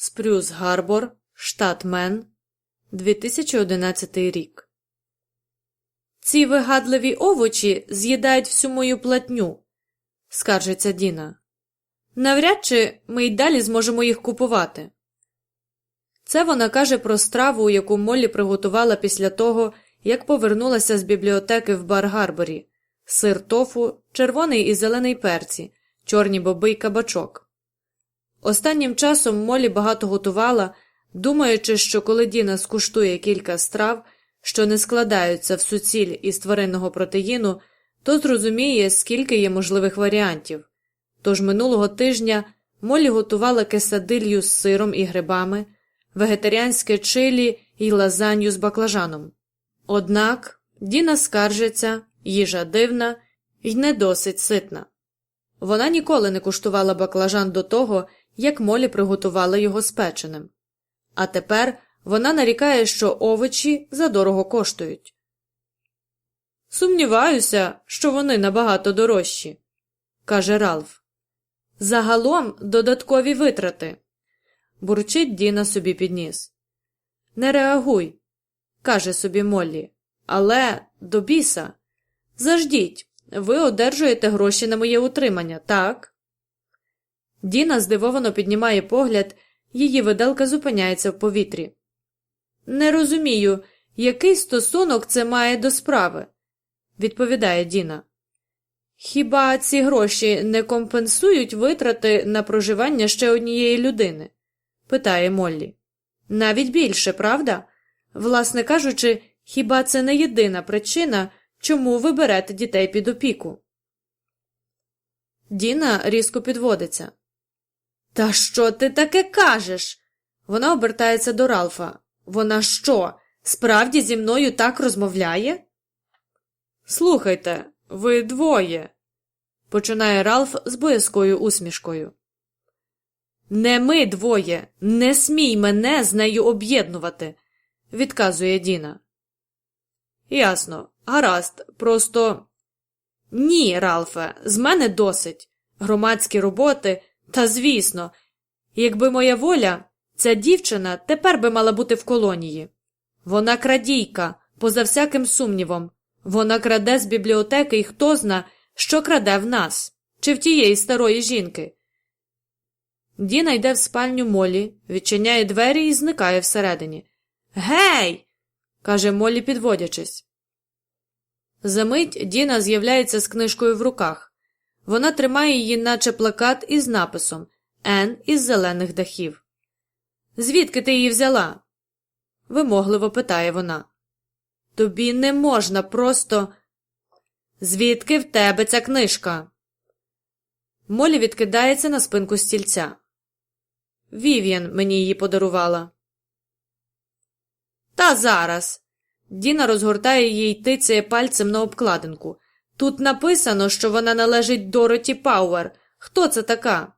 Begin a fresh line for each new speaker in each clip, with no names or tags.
Спрюс Гарбор, штат Мен, 2011 рік. Ці вигадливі овочі з'їдають всю мою платню, скаржиться Діна. Навряд чи ми й далі зможемо їх купувати. Це вона каже про страву, яку Моллі приготувала після того, як повернулася з бібліотеки в Бар-Гарборі сир тофу, червоний і зелений перці, чорні боби й кабачок. Останнім часом Молі багато готувала, думаючи, що коли Діна скуштує кілька страв, що не складаються в суціль із тваринного протеїну, то зрозуміє, скільки є можливих варіантів. Тож минулого тижня Молі готувала кесадилью з сиром і грибами, вегетаріанське чилі і лазанью з баклажаном. Однак Діна скаржиться, їжа дивна і не досить ситна. Вона ніколи не куштувала баклажан до того, як Молі приготувала його спеченим. А тепер вона нарікає, що овочі задорого коштують. Сумніваюся, що вони набагато дорожчі, каже Ралф. Загалом додаткові витрати. Бурчить Діна собі підніс. Не реагуй, каже собі Моллі. Але до біса. Заждіть, ви одержуєте гроші на моє утримання, так? Діна здивовано піднімає погляд, її виделка зупиняється в повітрі. Не розумію, який стосунок це має до справи, відповідає Діна. Хіба ці гроші не компенсують витрати на проживання ще однієї людини? питає Моллі. Навіть більше, правда? Власне кажучи, хіба це не єдина причина, чому ви берете дітей під опіку? Діна різко підводиться. Та що ти таке кажеш? Вона обертається до Ралфа. Вона що, справді зі мною так розмовляє? Слухайте, ви двоє, починає Ралф з боязкою усмішкою. Не ми двоє, не смій мене з нею об'єднувати, відказує Діна. Ясно, гаразд, просто. Ні, Ралфе, з мене досить. Громадські роботи, та звісно, якби моя воля, ця дівчина тепер би мала бути в колонії. Вона крадійка, поза всяким сумнівом. Вона краде з бібліотеки і хто зна, що краде в нас, чи в тієї старої жінки. Діна йде в спальню Молі, відчиняє двері і зникає всередині. Гей! каже Молі, підводячись. Замить Діна з'являється з книжкою в руках. Вона тримає її, наче плакат із написом Н із зелених дахів. Звідки ти її взяла? вимогливо питає вона. Тобі не можна просто. Звідки в тебе ця книжка? Молі відкидається на спинку стільця. Вів'ян мені її подарувала. Та зараз. Діна розгортає її й тицяє пальцем на обкладинку. Тут написано, що вона належить Дороті Пауер. Хто це така?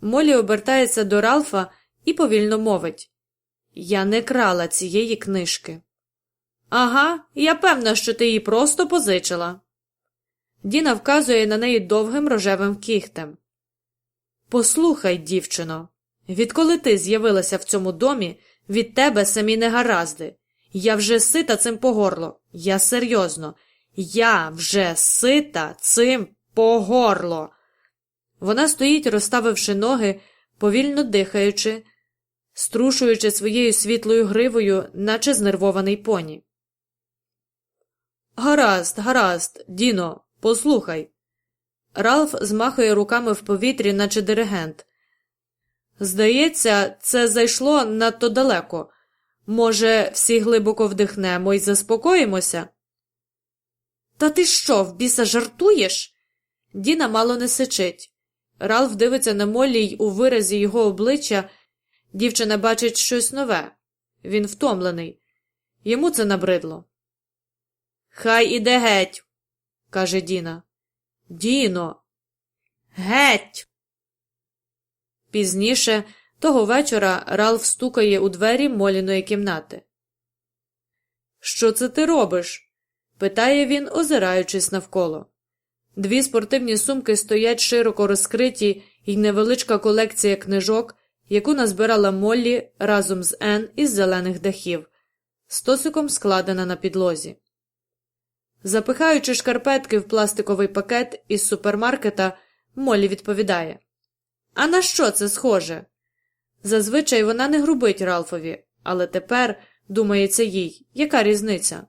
Молі обертається до Ралфа і повільно мовить Я не крала цієї книжки. Ага, я певна, що ти її просто позичила. Діна вказує на неї довгим рожевим кіхтем. Послухай, дівчино, відколи ти з'явилася в цьому домі, від тебе самі негаразди. Я вже сита цим по горло. Я серйозно. Я вже сита цим по горло. Вона стоїть, розставивши ноги, повільно дихаючи, струшуючи своєю світлою гривою, наче знервований поні. Гаразд, гаразд, Діно, послухай. Ралф змахує руками в повітрі, наче диригент. Здається, це зайшло надто далеко. Може, всі глибоко вдихнемо і заспокоїмося? Та ти що, в біса жартуєш? Діна мало не сичить. Ралф дивиться на Молі й у виразі його обличчя. Дівчина бачить щось нове. Він втомлений. Йому це набридло. Хай іде геть, каже Діна. Діно. Геть. Пізніше того вечора Ралф стукає у двері Моліної кімнати. Що це ти робиш? Питає він, озираючись навколо. Дві спортивні сумки стоять широко розкриті, і невеличка колекція книжок, яку назбирала Моллі разом з Ен із зелених дахів, стосиком складена на підлозі. Запихаючи шкарпетки в пластиковий пакет із супермаркета, Моллі відповідає А на що це схоже? Зазвичай вона не грубить Ралфові, але тепер, думається їй, яка різниця?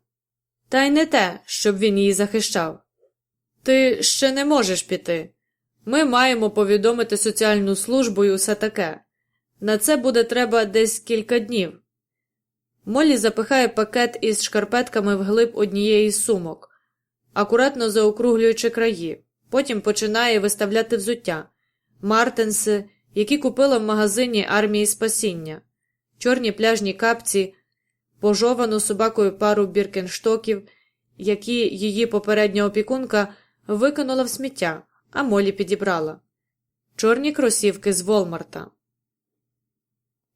Та й не те, щоб він її захищав. Ти ще не можеш піти. Ми маємо повідомити соціальну службу і усе таке. На це буде треба десь кілька днів. Моллі запихає пакет із шкарпетками вглиб однієї з сумок, акуратно заокруглюючи краї, потім починає виставляти взуття, мартенси, які купила в магазині армії спасіння, чорні пляжні капці, пожовану собакою пару біркенштоків, які її попередня опікунка викинула в сміття, а Молі підібрала, чорні кросівки з Волмарта.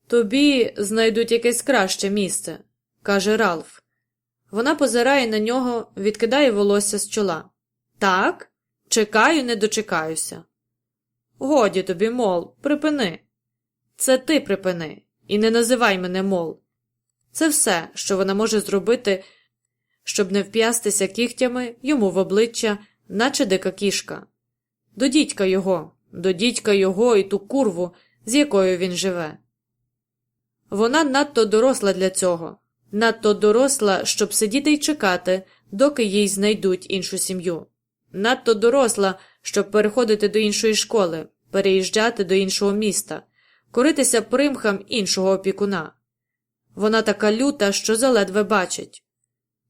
Тобі знайдуть якесь краще місце, каже Ралф. Вона позирає на нього, відкидає волосся з чола. Так, чекаю, не дочекаюся. Годі тобі, мол, припини. Це ти припини, і не називай мене мол. Це все, що вона може зробити, щоб не вп'ястися кігтями йому в обличчя, наче дика кішка. До дідька його, до дідька його і ту курву, з якою він живе. Вона надто доросла для цього, надто доросла, щоб сидіти й чекати, доки їй знайдуть іншу сім'ю, надто доросла, щоб переходити до іншої школи, переїжджати до іншого міста, коритися примхам іншого опікуна. Вона така люта, що заледве бачить.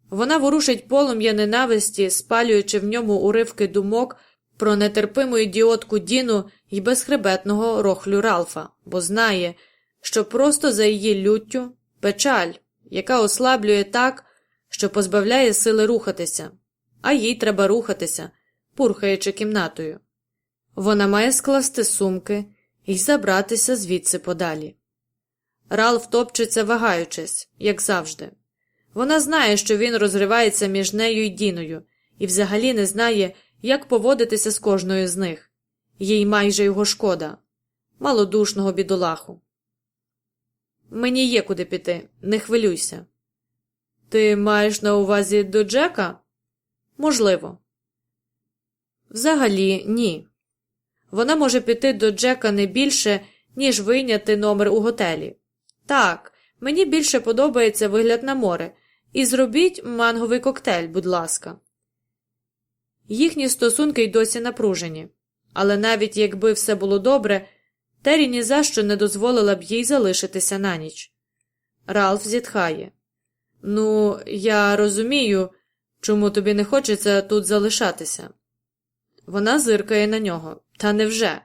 Вона ворушить полум'я ненависті, спалюючи в ньому уривки думок про нетерпиму ідіотку Діну й безхребетного рохлю Ралфа, бо знає, що просто за її люттю печаль, яка ослаблює так, що позбавляє сили рухатися, а їй треба рухатися, пурхаючи кімнатою. Вона має скласти сумки і забратися звідси подалі. Ралф топчеться, вагаючись, як завжди. Вона знає, що він розривається між нею і Діною, і взагалі не знає, як поводитися з кожною з них. Їй майже його шкода, малодушного бідолаху. Мені є куди піти, не хвилюйся. Ти маєш на увазі до Джека? Можливо. Взагалі, ні. Вона може піти до Джека не більше, ніж вийняти номер у готелі. Так, мені більше подобається вигляд на море, і зробіть манговий коктейль, будь ласка. Їхні стосунки й досі напружені, але навіть якби все було добре, Тері ні за що не дозволила б їй залишитися на ніч. Ралф зітхає. Ну, я розумію, чому тобі не хочеться тут залишатися. Вона зиркає на нього. Та невже?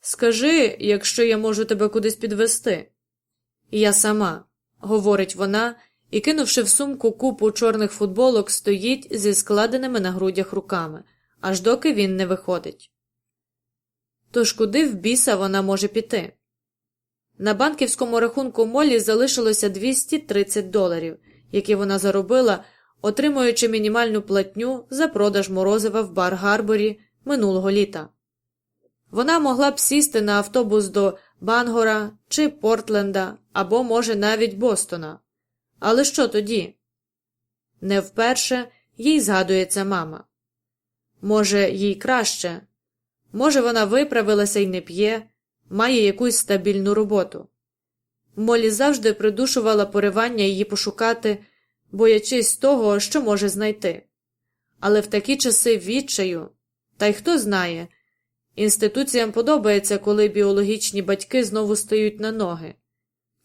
Скажи, якщо я можу тебе кудись підвести. Я сама, говорить вона і, кинувши в сумку купу чорних футболок, стоїть зі складеними на грудях руками, аж доки він не виходить. Тож куди в біса вона може піти? На банківському рахунку Молі залишилося 230 доларів, які вона заробила, отримуючи мінімальну платню за продаж морозива в бар Гарборі минулого літа. Вона могла б сісти на автобус до Бангора чи Портленда або, може, навіть Бостона. Але що тоді? Не вперше їй згадується мама. Може, їй краще, може, вона виправилася і не п'є, має якусь стабільну роботу. Молі завжди придушувала поривання її пошукати, боячись того, що може знайти. Але в такі часи відчаю, та й хто знає, інституціям подобається, коли біологічні батьки знову стають на ноги.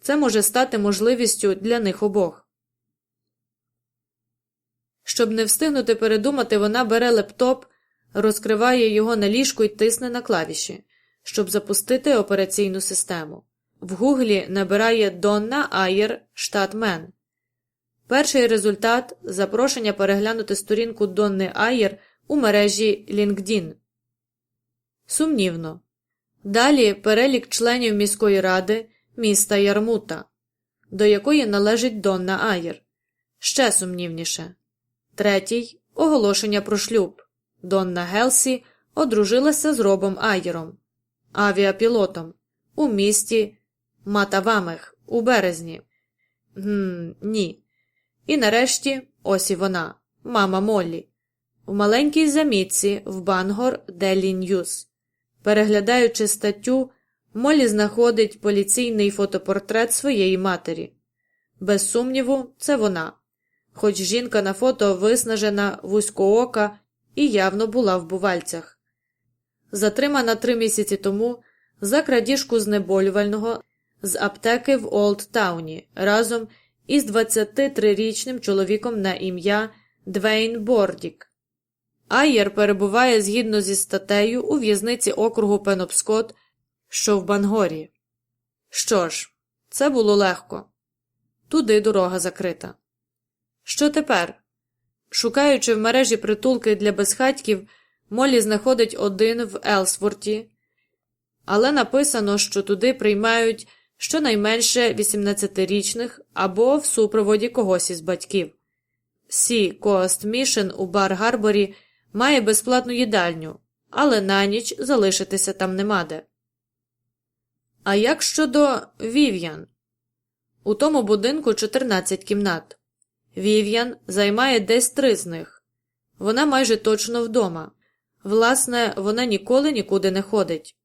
Це може стати можливістю для них обох. Щоб не встигнути передумати, вона бере лептоп, розкриває його на ліжку і тисне на клавіші, щоб запустити операційну систему. В гуглі набирає Донна Айєр штат Мен. Перший результат запрошення переглянути сторінку Донни Айєр у мережі LinkedIn. Сумнівно. Далі перелік членів міської ради міста Ярмута, до якої належить Донна Айєр. Ще сумнівніше. Третій оголошення про шлюб. Донна Гелсі одружилася з Робом Айєром, авіапілотом, у місті Матавамех у березні. Гм, ні. І нарешті ось і вона, мама Моллі, в маленькій замітці в Бангор Делі Ньюс. Переглядаючи статтю, Моллі знаходить поліційний фотопортрет своєї матері. Без сумніву, це вона. Хоч жінка на фото виснажена, вузькоока і явно була в бувальцях. Затримана три місяці тому за крадіжку знеболювального з аптеки в Олдтауні разом із 23-річним чоловіком на ім'я Двейн Бордік. Айєр перебуває згідно зі статтею у в'язниці округу Пенопскот, що в Бангорі. Що ж, це було легко. Туди дорога закрита. Що тепер? Шукаючи в мережі притулки для безхатьків, Молі знаходить один в Елсворті, але написано, що туди приймають щонайменше 18-річних або в супроводі когось із батьків. Сі Коаст Мішен у Бар Гарборі має безплатну їдальню, але на ніч залишитися там нема де. А як щодо Вів'ян? У тому будинку 14 кімнат. Вів'ян займає десь три з них. Вона майже точно вдома. Власне, вона ніколи нікуди не ходить.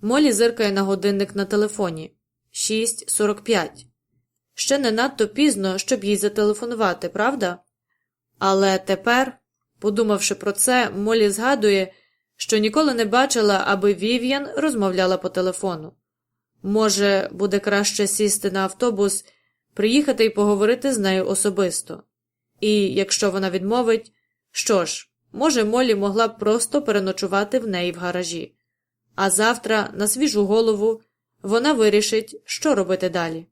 Молі зиркає на годинник на телефоні 6.45. Ще не надто пізно, щоб їй зателефонувати, правда? Але тепер, подумавши про це, Молі згадує, що ніколи не бачила, аби Вів'ян розмовляла по телефону. Може, буде краще сісти на автобус, приїхати і поговорити з нею особисто. І якщо вона відмовить, що ж, може, Молі могла б просто переночувати в неї в гаражі, а завтра, на свіжу голову, вона вирішить, що робити далі.